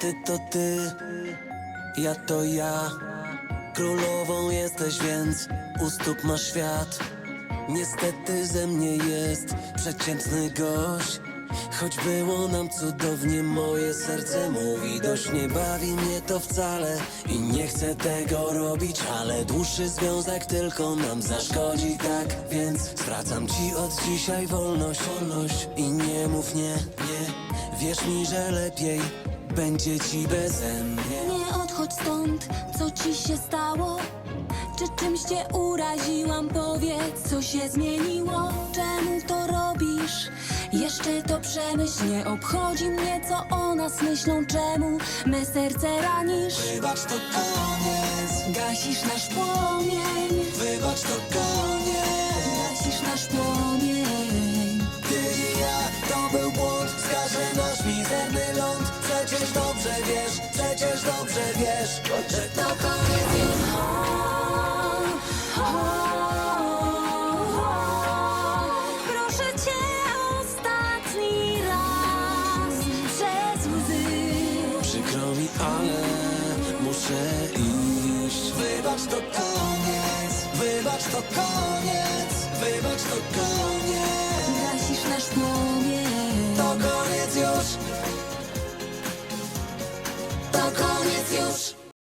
Ty to ty, ja to ja. Królową jesteś, więc u stóp masz świat. Niestety ze mnie jest przeciętny gość. Choć było nam cudownie, moje serce mówi dość Nie bawi mnie to wcale i nie chcę tego robić Ale dłuższy związek tylko nam zaszkodzi, tak Więc zwracam ci od dzisiaj wolność, wolność I nie mów nie, nie Wierz mi, że lepiej będzie ci beze mnie Nie odchodź stąd, co ci się stało? Czy czymś cię uraziłam? Powiedz, co się zmieniło? Czemu to robisz? Jeszcze to przemyśl, nie obchodzi mnie, co o nas myślą Czemu me serce ranisz? Wybacz to koniec, Gasisz nasz płomień, wybacz to koniec wiesz, przecież dobrze wiesz Że to koniec Proszę cię ostatni raz przez łzy. Przykro mi, ale muszę iść. Wybacz to koniec, wybacz to koniec Wybacz to koniec To koniec już.